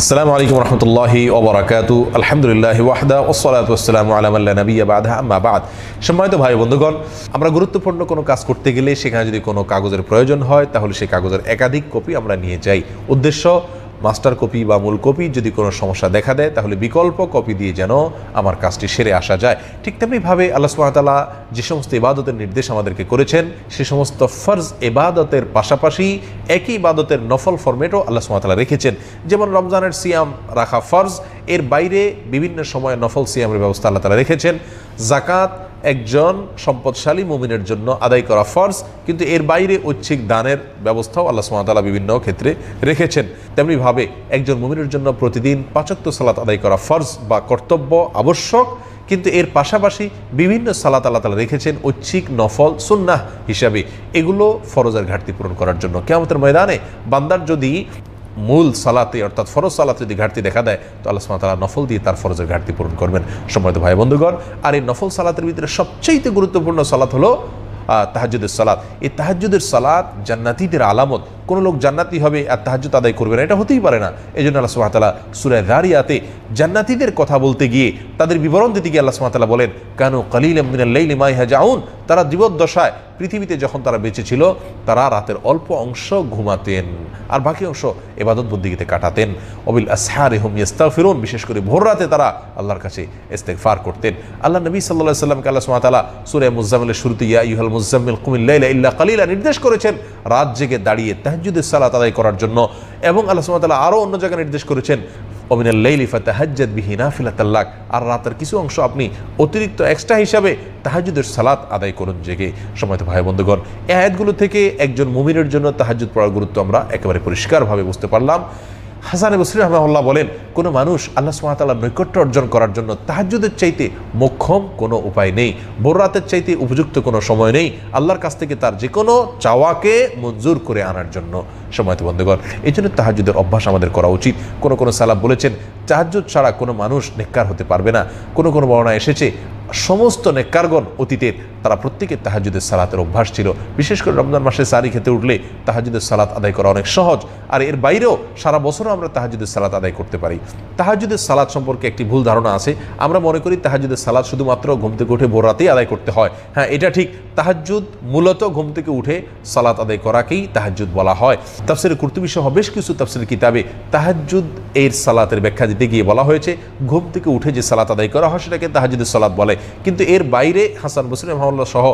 আসসালামু আলাইকুম রহমতুল্লাহি ওবরাকাতু আলহামদুলিল্লাহ ওয়াহদা ওসলাত ওসালাম আলামাল্লা নবী বাদা আম্মা বাদ। সম্মানিত ভাই বন্ধুগণ, আমরা গুরুত্বপূর্ণ কোনো কাজ করতে গেলে সেখানে যদি কোনো কাগজের প্রয়োজন হয়, তাহলে সেই কাগজের একাধিক কপি আমরা নিয়ে যাই। উদ্দেশ্য মাস্টার কপি বা মূল কপি যদি কোনো সমস্যা দেখা দেয়, তাহলে বিকল্প কপি দিয়ে যেন আমার কাজটি সেরে আসা যায়। ঠিক তেমনিভাবে আল্লাহ সুমাতালা যে সমস্ত ইবাদতের নির্দেশ আমাদেরকে করেছেন, সে সমস্ত ফর্জ এবাদতের পাশাপাশি একই ইবাদতের নফল ফরমেটও আল্লাহ সুমাতালা রেখেছেন। যেমন রমজানের সিয়াম রাখা ফর্জ, এর বাইরে বিভিন্ন সময়ে নফল সিয়ামের ব্যবস্থা আল্লাহ তালা রেখেছেন। জাকাত একজন সম্পদশালী মুমিনের জন্য আদায় করা ফরজ, কিন্তু এর বাইরে ঐচ্ছিক দানের ব্যবস্থাও আল্লাহ সুমাতালা বিভিন্ন ক্ষেত্রে রেখেছেন। তেমনিভাবে একজন মুমিনের জন্য প্রতিদিন পাঁচক্ত সালাত আদায় করা ফরজ বা কর্তব্য আবশ্যক, কিন্তু এর পাশাপাশি বিভিন্ন সালাত আল্লাহ তালা রেখেছেন ঐচ্ছিক নফল সুন্নাহ হিসাবে। এগুলো ফরজের ঘাটতি পূরণ করার জন্য। কেমতের ময়দানে বান্দার যদি মূল সালাতে, অর্থাৎ ফরজ সালাতে যদি ঘাটতি দেখা দেয়, তো আল্লাহ তালা নফল দিয়ে তার ফরজের ঘাটতি পূরণ করবেন। সম্মানিত ভাই বন্ধুগণ, আর এই নফল সালাতের ভিতরে সবচেয়ে গুরুত্বপূর্ণ সালাত হলো তাহাজুদের সালাত। এই তাহাজুদের সালাত জান্নাতিদের আলামত কোনো লোক জান্নাতি হবে আর তাহাজুদ আদায় করবে না। এটা হতেই পারে না। এই জন্য আল্লাহ সুমাতালা সুরায় দারিয়াতে জান্নাতিদের কথা বলতে গিয়ে তাদের বিবরণ দিতে গিয়ে আল্লাহ সুমাতালা বলেন, কেন কালিল মিনাল্লাইল মাইহা জাউন তারা জীবদ্দশায় পৃথিবীতে যখন তারা বেঁচে ছিল, তারা রাতের অল্প অংশ ঘুমাতেন আর বাকি অংশ এবাদত বুদ্দিগিতে কাটাতেন। অবিল আসহার হুম ফিরুন বিশেষ করে ভোর রাতে তারা আল্লাহর কাছে ফার করতেন। আল্লাহ নবী সাল্লাহ সাল্লামকে আল্লাহ সুমাতালা সুরে মুজামিলের শুরুতে ইয়া ইউহাল মুজাম্মিল কুমিল্লা ইল্লা কালিলা নির্দেশ করেছেন, রাত জেগে দাঁড়িয়ে তাহাজুদের সালাত আদায় করার জন্য। এবং আল্লাহ সুমতাল্লাহ আরও অন্য জায়গায় নির্দেশ করেছেন অমিনাল লাইলিফা তাহাজ্জাদ বিহিনা ফিলাতাল্লাক আর রাতের কিছু অংশ আপনি অতিরিক্ত এক্সট্রা হিসাবে তাহাজুদের সালাত আদায় করুন জেগে। সময় ভাই বন্ধুগণ এ আয়াতগুলো থেকে একজন মুমিনের জন্য তাহাজুদ পড়ার গুরুত্ব আমরা একেবারে পরিষ্কারভাবে বুঝতে পারলাম। হাসান বসরি রহমাল্লাহ বলেন, কোনো মানুষ আল্লাহ সুমাতাল্লাহ নৈকট্য অর্জন করার জন্য তাহাজুদের চাইতে মোক্ষম কোনো উপায় নেই। রাতের চাইতে উপযুক্ত কোনো সময় নেই আল্লাহর কাছ থেকে তার যে কোনো চাওয়াকে মঞ্জুর করে আনার জন্য। সময় বন্ধুগণ, এই জন্য তাহাজুদের অভ্যাস আমাদের করা উচিত। কোন কোনো সালাব বলেছেন তাহাজুদ ছাড়া কোনো মানুষ নেককার হতে পারবে না। কোনো কোনো বর্ণা এসেছে, সমস্ত নেককারগণ অতীতের, তারা প্রত্যেকের তাহাজুদের সালাতের অভ্যাস ছিল। বিশেষ করে রমজান মাসে সারি খেতে উঠলে তাহাজুদের সালাত আদায় করা অনেক সহজ। আর এর বাইরেও সারা বছরও আমরা তাহাজুদের সালাত আদায় করতে পারি। তাহাজুদের সালাদ সম্পর্কে একটি ভুল ধারণা আছে। আমরা মনে করি তাহাজুদের সালাদ শুধুমাত্র ঘুম থেকে উঠে ভোর রাতেই আদায় করতে হয়। হ্যাঁ এটা ঠিক। তাহাজুদ মূলত ঘুম থেকে উঠে সালাত আদায় করাকেই তাহাজুদ বলা হয়। তাফসির কুর্তুবি সহ বেশ কিছু তাফসির কিতাবে তাহাজুদ এর সালাতের ব্যাখ্যা দিতে গিয়ে বলা হয়েছে, ঘুম থেকে উঠে যে সালাত আদায় করা হয় সেটাকে তাহাজুদের সালাত বলে। কিন্তু এর বাইরে হাসান বসির রহমাল্লাহ সহ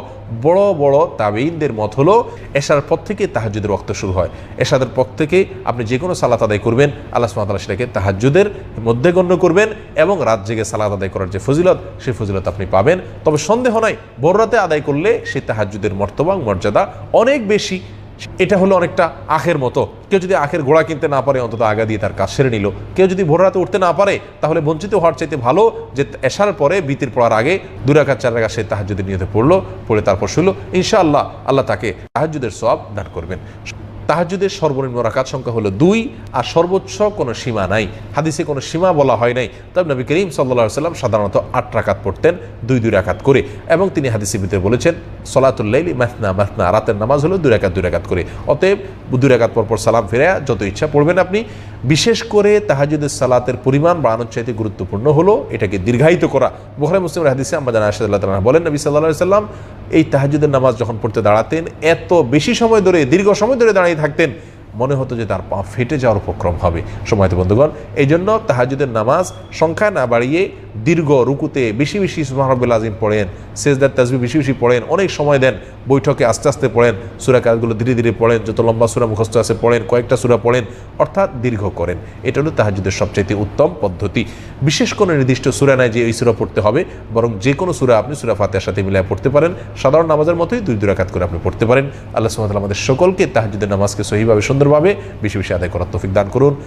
বড় বড় তাবেইনদের মত হলো, এশার পর থেকে তাহাজুদের রক্ত শুরু হয়। এশাদের পর থেকে আপনি যে কোনো সালাত আদায় করবেন, আল্লাহ সুমাতাল্লাহ সেটাকে তাহাজুদের মধ্যে গণ্য করবেন এবং রাত জেগে সালাত আদায় করার যে ফজিলত সেই ফজিলত আপনি পাবেন। তবে সন্দেহ নাই, ভোর রাতে আদায় করলে সেই তাহাজুদের মর্তবা মর্যাদা অনেক বেশি। এটা হলো অনেকটা আখের মতো। কেউ যদি আখের গোড়া কিনতে না পারে, অন্তত আগা দিয়ে তার কাজ সেরে নিল। কেউ যদি ভোর রাতে উঠতে না পারে, তাহলে বঞ্চিত হওয়ার চাইতে ভালো যে এসার পরে বিতির পড়ার আগে দুরাকার চার রাখা সে তাহাজুদের নিয়তে পড়ল, পড়ে তারপর শুনলো ইনশাআল্লাহ আল্লাহ তাকে তাহাজুদের সব দান করবেন। তাহাজুদের সর্বনিম্ন রাকাত সংখ্যা হলো দুই, আর সর্বোচ্চ কোনো সীমা নাই। হাদিসে কোনো সীমা বলা হয় নাই। তবে নবী করিম সাল্লা সাল্লাম সাধারণত আট রাকাত পড়তেন, দুই দুই রাকাত করে। এবং তিনি হাদিসের ভিতরে বলেছেন সলাতুল্লাইলি মাহনা মাহনা রাতের নামাজ হলো দুই রাকাত দুই রাকাত করে। অতএব দুই রাকাত পর পর সালাম ফিরে যত ইচ্ছা পড়বেন আপনি। বিশেষ করে তাহাজুদের সালাতের পরিমাণ বাড়ানোর চাইতে গুরুত্বপূর্ণ হলো এটাকে দীর্ঘায়িত করা। বোখারি মুসলিম হাদিসে আমরা জানা তালা বলেন, নবী সাল্লাহ সাল্লাম এই তাহাজুদের নামাজ যখন পড়তে দাঁড়াতেন, এত বেশি সময় ধরে, দীর্ঘ সময় ধরে দাঁড়িয়ে থাকতেন, মনে হতো যে তার পা ফেটে যাওয়ার উপক্রম হবে। সময় তো বন্ধুগণ এই জন্য তাহাজুদের নামাজ সংখ্যা না বাড়িয়ে দীর্ঘ রুকুতে বেশি বেশি সুমাহরবুল আজিম পড়েন, সেজদার তাজবি বেশি বেশি পড়েন, অনেক সময় দেন, বৈঠকে আস্তে আস্তে পড়েন, সুরা কাজগুলো ধীরে ধীরে পড়েন, যত লম্বা সুরা মুখস্থ আছে পড়েন, কয়েকটা সুরা পড়েন, অর্থাৎ দীর্ঘ করেন। এটা হলো তাহাজুদের সবচাইতে উত্তম পদ্ধতি। বিশেষ কোনো নির্দিষ্ট সুরা নাই যে এই সুরা পড়তে হবে, বরং যে কোনো সুরা আপনি সুরা ফাতেহার সাথে মিলিয়ে পড়তে পারেন। সাধারণ নামাজের মতোই দুই দুরাকাত করে আপনি পড়তে পারেন। আল্লাহ সুমতাল আমাদের সকলকে তাহাজুদের নামাজকে সহিভাবে সুন্দরভাবে, বেশি বেশি আদায় করার তফিক দান করুন।